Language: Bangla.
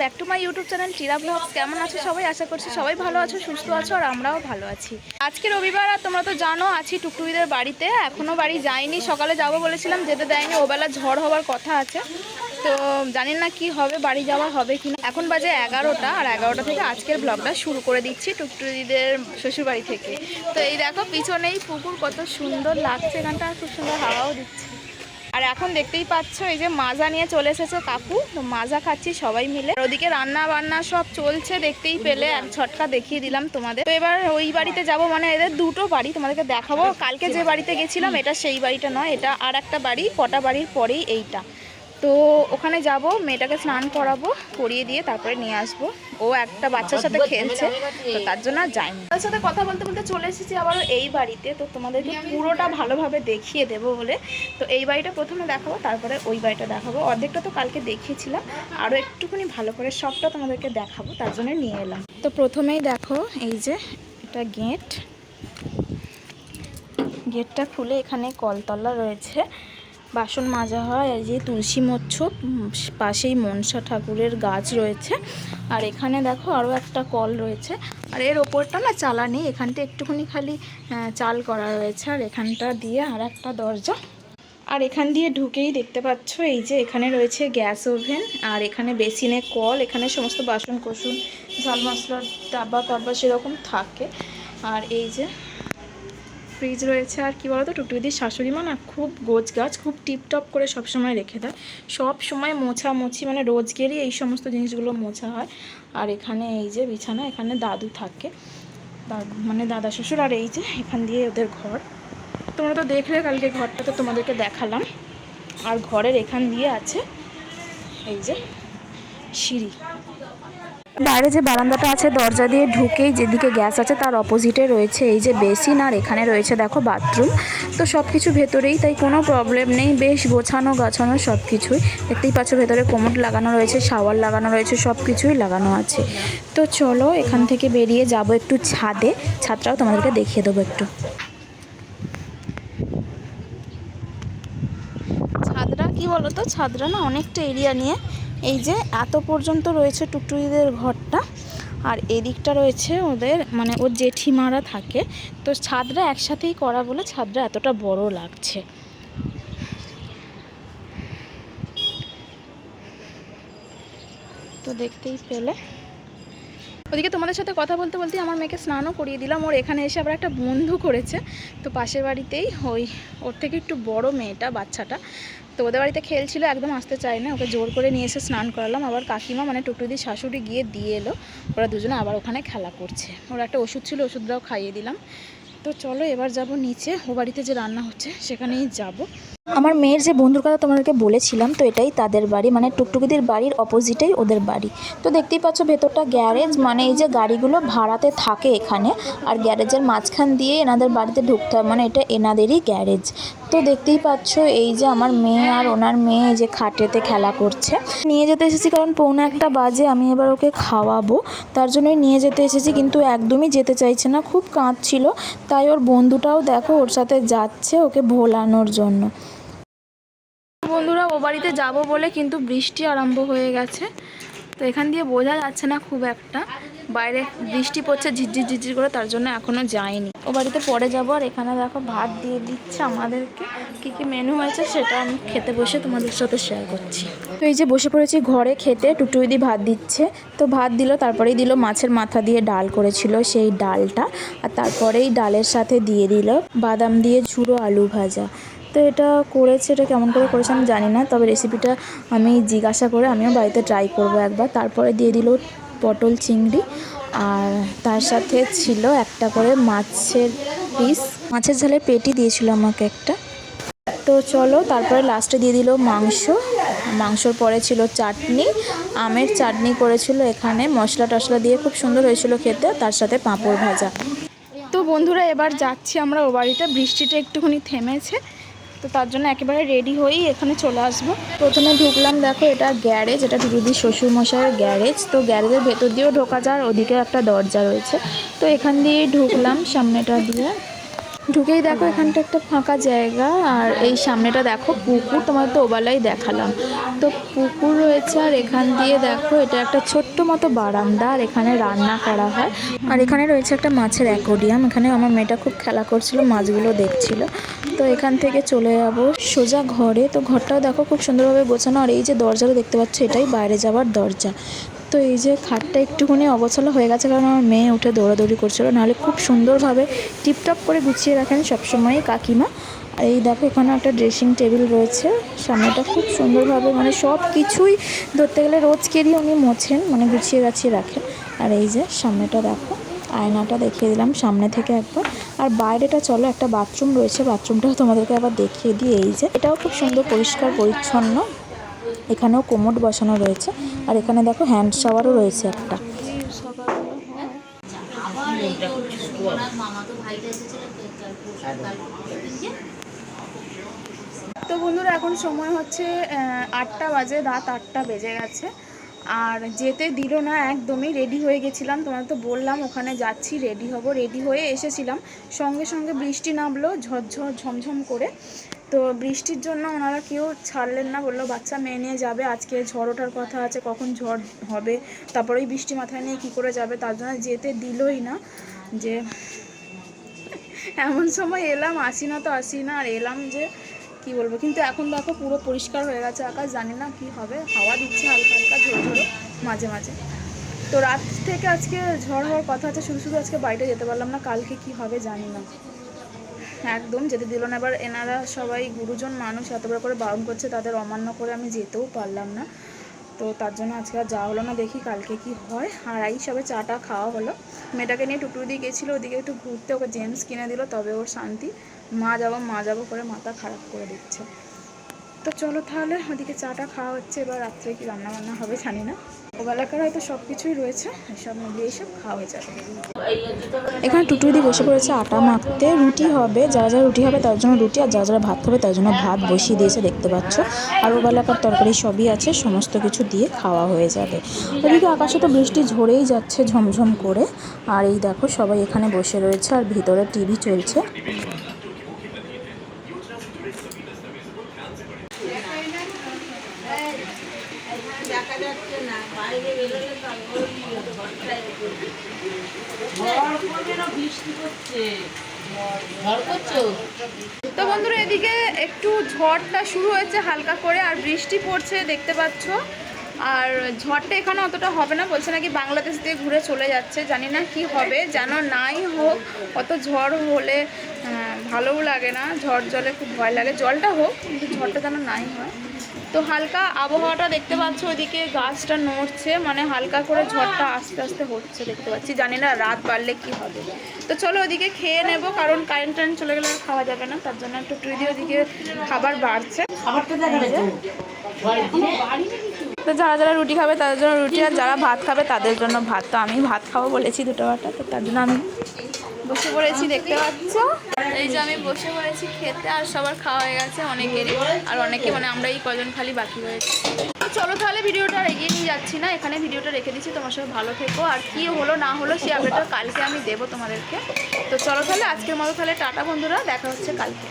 Back to my YouTube channel টিরা blogs কেমন আছো সবাই? আশা করছি সবাই ভালো আছো, সুস্থ আছো, আর আমরাও ভালো আছি। আজকে রবিবার, আর তোমরা তো জানো, আছি টুকটুকিদের বাড়িতে। এখনও বাড়ি যাইনি, সকালে যাব বলেছিলাম, যেতে দেয়নি। ওবেলা ঝড় হওয়ার কথা আছে। তো জানি না কি হবে, বাড়ি যাওয়া হবে কি না এখন বাজে এগারোটা, আর এগারোটা থেকে আজকের ব্লগটা শুরু করে দিচ্ছি টুকটুকিদের শ্বশুরবাড়ি থেকে। তো এই দেখো, পিছনেই পুকুর, কত সুন্দর লাগছে। এখানটা খুব সুন্দর হাওয়াও দিচ্ছে। আর এখন দেখতেই পাচ্ছ, এই যে মাজা নিয়ে চলে এসেছে কাকু। তো মাজা খাচ্ছি সবাই মিলে। ওদিকে রান্না বান্না সব চলছে, দেখতেই পেলে। এক ছটকা দেখিয়ে দিলাম তোমাদের। তো এবার ওই বাড়িতে যাব মানে এদের দুটো বাড়ি তোমাদেরকে দেখাবো। কালকে যে বাড়িতে গেছিলাম, এটা সেই বাড়িটা নয়, এটা আর একটা বাড়ি, কটা বাড়ির পরেই এইটা। তো ওখানে যাব মেয়েটাকে স্নান করাবো করিয়ে দিয়ে তারপরে নিয়ে আসব। ও একটা বাচ্চার সাথে খেলছে তো তার জন্য আর যাইনি। তার সাথে কথা বলতে বলতে চলে এসেছি আবারও এই বাড়িতে তো তোমাদেরকে পুরোটা ভালোভাবে দেখিয়ে দেবো বলে। তো এই বাড়িটা প্রথমে দেখাবো তারপরে ওই বাড়িটা দেখাবো। অর্ধেকটা তো কালকে দেখিয়েছিলাম আরও একটুখানি ভালো করে সবটা তোমাদেরকে দেখাবো তার জন্য নিয়ে এলাম। তো প্রথমেই দেখো এই যে এটা গেট। গেটটা খুলে এখানে কলতলা রয়েছে। বাসন মাজা হয়, এই যে তুলসী মচ্ছ পাশেই মনসা ঠাকুরের গাছ রয়েছে। আর এখানে দেখো আরও একটা কল রয়েছে। আর এর ওপরটা না চালা নেই এখানটা একটুখানি খালি চাল করা রয়েছে। আর এখানটা দিয়ে আর একটা দরজা। আর এখান দিয়ে ঢুকেই দেখতে পাচ্ছ, এই যে এখানে রয়েছে গ্যাস ওভেন, আর এখানে বেসিনে কল, এখানে সমস্ত বাসন কোসন ঝাল মশলার ডাব্বা টাব্বা সেরকম থাকে। আর এই যে ফ্রিজ রয়েছে আর কি বলতো? টুকটুকিদির শাশুড়ি মা না খুব গোছ গাছ খুব টিপটপ করে সব সময় রেখে দেয়। সব সময় মোছা মুছি মানে রোজগেরই এই সমস্ত জিনিসগুলো মোছা হয়। আর এখানে এই যে বিছানা, এখানে দাদু থাকে। মানে দাদা শ্বশুর আর এই যে এখান দিয়ে ওদের ঘর। তোমরা তো দেখলে কালকে ঘরটা, তো তোমাদেরকে দেখালাম। আর ঘরের এখান দিয়ে আছে এই যে সিঁড়ি। বাইরে যে বারান্দাটা আছে, দরজা দিয়ে ঢুকেই যেদিকে গ্যাস আছে তার অপোজিটে রয়েছে এই যে বেসিন আর এখানে রয়েছে দেখো বাথরুম তো সব কিছু ভেতরেই, তাই কোনো প্রবলেম নেই। বেশ গোছানো গাছানো সব কিছুই দেখতেই পাচ্ছ ভেতরে কোমোড লাগানো রয়েছে, শাওয়ার লাগানো রয়েছে সব কিছুই লাগানো আছে। তো চলো, এখান থেকে বেরিয়ে যাব একটু ছাদে। ছাদটাও তোমাদেরকে দেখিয়ে দেবো একটু। ছাদরা কি বলো তো ছাদরা না অনেকটা এরিয়া নিয়ে এই যে এত পর্যন্ত রয়েছে টুকটুকিদের ঘরটা, আর এদিকটা রয়েছে ওদের মানে ওর জেঠিমারা থাকে। তো ছাদরা একসাথেই করা বলে ছাদরা এতটা বড় লাগছে। তো দেখতেই পেলে। ওদিকে তোমাদের সাথে কথা বলতে বলতে আমার মেয়েকে স্নানও করিয়ে দিলাম। ওর এখানে এসে আবার একটা বন্ধু করেছে। তো পাশের বাড়িতেই ওই, ওর থেকে একটু বড় মেয়েটা, বাচ্চাটা। তো ওদের বাড়িতে খেলছিল একদম আসতে চায় না। ওকে জোর করে নিয়ে এসে স্নান করালাম। আবার কাকিমা মানে টুকটুদির শাশুড়ি গিয়ে দিয়ে এলো। ওরা দুজনে আবার ওখানে খেলা করছে। ওর একটা ওষুধ ছিল, ওষুধটাও খাইয়ে দিলাম। তো চলো এবার যাব নিচে। ও বাড়িতে যে রান্না হচ্ছে, সেখানেই যাব। আমার মেয়ের যে বন্ধুর কথা তোমাদেরকে বলেছিলাম, তো এটাই তাদের বাড়ি। মানে টুকটুকিদের বাড়ির অপোজিটেই ওদের বাড়ি। তো দেখতেই পাচ্ছ ভেতরটা গ্যারেজ মানে এই যে গাড়িগুলো ভাড়াতে থাকে এখানে, আর গ্যারেজের মাঝখান দিয়ে এনাদের বাড়িতে ঢুকতে হয়। মানে এটা এনাদেরই গ্যারেজ তো দেখতেই পাচ্ছ এই যে আমার মেয়ে আর ওনার মেয়ে এই যে খাটেতে খেলা করছে। নিয়ে যেতে এসেছি কারণ পৌনে একটা বাজে, আমি এবার ওকে খাওয়াবো। তার জন্যই নিয়ে যেতে এসেছি, কিন্তু একদমই যেতে চাইছে না, খুব কাঁদছিল। তাই ওর বন্ধুটাও দেখো ওর সাথে যাচ্ছে ওকে ভোলানোর জন্য। বন্ধুরা, ও বাড়িতে যাব বলে কিন্তু বৃষ্টি আরম্ভ হয়ে গেছে। তো এখান দিয়ে বোঝা যাচ্ছে না খুব একটা। বাইরে বৃষ্টি পড়ছে, ঝিরঝির ঝিরঝির করে, তার জন্য এখনও যায়নি। ও বাড়িতে পরে যাব, আর এখানে দেখো ভাত দিয়ে দিচ্ছে আমাদেরকে। কী কী মেনু হয়েছে সেটা আমি খেতে বসে তোমাদের সাথে শেয়ার করছি। তো এই যে বসে পড়েছি ঘরে খেতে, টুটুইদি ভাত দিচ্ছে। তো ভাত দিল, তারপরেই দিল মাছের মাথা দিয়ে ডাল করেছিল সেই ডালটা। আর তারপরেই ডালের সাথে দিয়ে দিল বাদাম দিয়ে ঝুড়ো আলু ভাজা। তো এটা করেছে, এটা কেমন করে করেছে আমি জানি না, তবে রেসিপিটা আমি জিজ্ঞাসা করে আমিও বাড়িতে ট্রাই করব একবার। তারপরে দিয়ে দিল পটল চিংড়ি, আর তার সাথে ছিল একটা করে মাছের পিস মাছের ঝালের পেটি দিয়েছিল আমাকে একটা। তো চলো, তারপরে লাস্টে দিয়ে দিল মাংস। মাংসর পরে ছিল চাটনি, আমের চাটনি করেছিল এখানে। মশলা টশলা দিয়ে খুব সুন্দর হয়েছিল খেতে, তার সাথে পাঁপড় ভাজা। তো বন্ধুরা, এবার যাচ্ছি আমরা ও বাড়িতে। বৃষ্টিটা একটুখানি থেমেছে। তো তার জন্য একেবারে রেডি হয়েই এখানে চলে আসব। প্রথমে ঢুকলাম, দেখো এটা গ্যারেজ এটা টুটুদির শ্বশুরমশাইয়ের গ্যারেজ তো গ্যারেজের ভেতর দিয়েও ঢোকা যায় ওদিকে একটা দরজা রয়েছে। তো এখান দিয়ে ঢুকলাম সামনেটা দিয়ে। ঢুকেই দেখো এখানটা একটা ফাঁকা জায়গা, আর এই সামনেটা দেখো পুকুর তোমার তো ওবেলাই দেখালাম। তো পুকুর রয়েছে, আর এখান দিয়ে দেখো এটা একটা ছোট্ট মতো বারান্দা, আর এখানে রান্না করা হয়। আর এখানে রয়েছে একটা মাছের অ্যাকোডিয়াম এখানে আমার মেয়েটা খুব খেলা করছিল, মাছগুলো দেখছিল। তো এখান থেকে চলে যাব সোজা ঘরে। তো ঘরটাও দেখো খুব সুন্দরভাবে গোছানো, আর এই যে দরজাটা দেখতে পাচ্ছ, এটাই বাইরে যাওয়ার দরজা। তো এই যে খাটটা একটুখানি অগোছালো হয়ে গেছে কারণ আমার মেয়ে উঠে দৌড়াদৌড়ি করছিল, নাহলে খুব সুন্দরভাবে টিপটপ করে গুছিয়ে রাখেন সবসময় কাকিমা। আর এই দেখো, এখানে একটা ড্রেসিং টেবিল রয়েছে, সামনেটা খুব সুন্দরভাবে মানে সব কিছুই ধরতে গেলে রোজকেরই উনি মোছেন মানে গুছিয়ে গাছিয়ে রাখেন। আর এই যে সামনেটা দেখো, আয়নাটা দেখিয়ে দিলাম সামনে থেকে একবার। আর বাইরেটা চলো, একটা বাথরুম রয়েছে বাথরুমটাও তোমাদেরকে আবার দেখিয়ে দিই। এই যে, এটাও খুব সুন্দর পরিষ্কার পরিচ্ছন্ন, এখানেও কোমোড বসানো রয়েছে। আর এখানে দেখো হ্যান্ড শাওয়ারও রয়েছে একটা। তো বন্ধুরা, এখন সময় হচ্ছে আটটা বাজে, রাত আটটা বেজে গেছে। আর যেতে দিল না, একদমই রেডি হয়ে গেছিলাম। তোমার তো বললাম, ওখানে যাচ্ছি রেডি হব রেডি হয়ে এসেছিলাম। সঙ্গে সঙ্গে বৃষ্টি নামলো, ঝরঝর, ঝমঝম করে। তো বৃষ্টির জন্য ওনারা কেউ ছাড়লেন না, বলল, বাচ্চা মেয়ে নিয়ে যাবে, আজকে ঝড় ওঠার কথা আছে, কখন ঝড় হবে, তারপরে ওই বৃষ্টি মাথায় নিয়ে কী করে যাবে? তার জন্য যেতে দিলই না, যে এমন সময় এলাম, আসি না তো আসি না, আর এলাম যে কি বলব, কিন্তু এখন দেখো পুরো পরিষ্কার হয়ে গেছে আকাশ, জানি না কি হবে, হাওয়া দিচ্ছে হালকা হালকা, ঝোড়ো ঝোড়ো, মাঝে মাঝে। তো রাত থেকে আজকে ঝড় হওয়ার কথা আছে, শুধু শুধু আজকে বাইরে যেতে পারলাম না, কালকে কি হবে জানি না। একদম যেতে দিল না। এবার এনারা সবাই গুরুজন মানুষ, এত বড় করে বারণ করছে, তাদের অমান্য করে আমি যেতেও পারলাম না। তো তার জন্য আজকে আর যাওয়া হলো না, দেখি কালকে কি হয়। আর এই সবে চাটা খাওয়া হলো। মেয়েটাকে নিয়ে টুটু দিয়ে গেছিল, ওদিকে একটু ঘুরতে, ওকে জেন্টস কিনে দিল, তবে ওর শান্তি। মা যাব মা যাব করে মাথা খারাপ করে দিচ্ছে। তো চলো তাহলে, ওদিকে চাটা খাওয়া হচ্ছে, এবার রাত্রে কি রান্না বান্না হবে জানি না। ওবেলাকার হয়তো সব কিছুই রয়েছে সব মিলিয়ে সব খাওয়া হয়ে যাবে। এখানে টুটুদি বসে পড়েছে আটা মাখতে, রুটি হবে যারা যারা রুটি হবে তার জন্য রুটি, আর যারা যারা ভাত খাবে তার জন্য ভাত বসিয়ে দিয়েছে, দেখতে পাচ্ছ। আর ওবেলাকার তরকারি সবই আছে, সমস্ত কিছু দিয়ে খাওয়া হয়ে যাবে। ওদিকে আকাশে তো বৃষ্টি ঝরেই যাচ্ছে ঝমঝম করে, আর এই দেখো সবাই এখানে বসে রয়েছে, আর ভিতরে টিভি চলছে দেখা যাচ্ছে না বাইরে বেরোলে তো বৃষ্টি করছে ঝড় করছ তো বন্ধুরা, এদিকে একটু ঝড়টা শুরু হয়েছে হালকা করে, আর বৃষ্টি পড়ছে, দেখতে পাচ্ছ। আর ঝড়টা এখানে অতটা হবে না, বলছে নাকি বাংলাদেশ দিয়ে ঘুরে চলে যাচ্ছে, জানি না কি হবে, যেন নাই হোক, অত ঝড় হলে ভালোও লাগে না, ঝড় জলে খুব ভয় লাগে, জলটা হোক, কিন্তু ঝড়টা যেন নাই হয়। তো হালকা আবহাওয়াটা দেখতে পাচ্ছ, ওইদিকে গাছটা নড়ছে মানে হালকা করে ঝড়টা আস্তে আস্তে হচ্ছে দেখতে পাচ্ছি। জানি না রাত বাড়লে কি হবে। তো চলো ওদিকে খেয়ে নেব, কারণ কারেন্ট টারেন্ট চলে গেলে খাওয়া যাবে না, তার জন্য একটু টুই দিয়ে ওদিকে খাবার বাড়ছে। তো যারা যারা রুটি খাবে, তাদের জন্য রুটি, আর যারা ভাত খাবে, তাদের জন্য ভাত। তো আমি ভাত খাব বলেছি দুটো বাটা, তো তার জন্য আমি বসে পড়েছি দেখতে পাচ্ছ। আমি বসে পড়েছি খেতে আর সবার খাওয়া হয়ে গেছে অনেকেরই। আর অনেকে মানে আমরা এই কজন খালি বাকি রয়েছে। তো চলো তাহলে ভিডিওটা এগিয়ে নিয়ে যাচ্ছি না, এখানে ভিডিওটা রেখে দিচ্ছি, তোমার সঙ্গে ভালো থেকো। আর কি হলো, না হলো সে আপডেটটা কালকে আমি দেবো তোমাদেরকে। তো চলো তাহলে আজকের মতো তাহলে টাটা বন্ধুরা, দেখা হচ্ছে কালকে।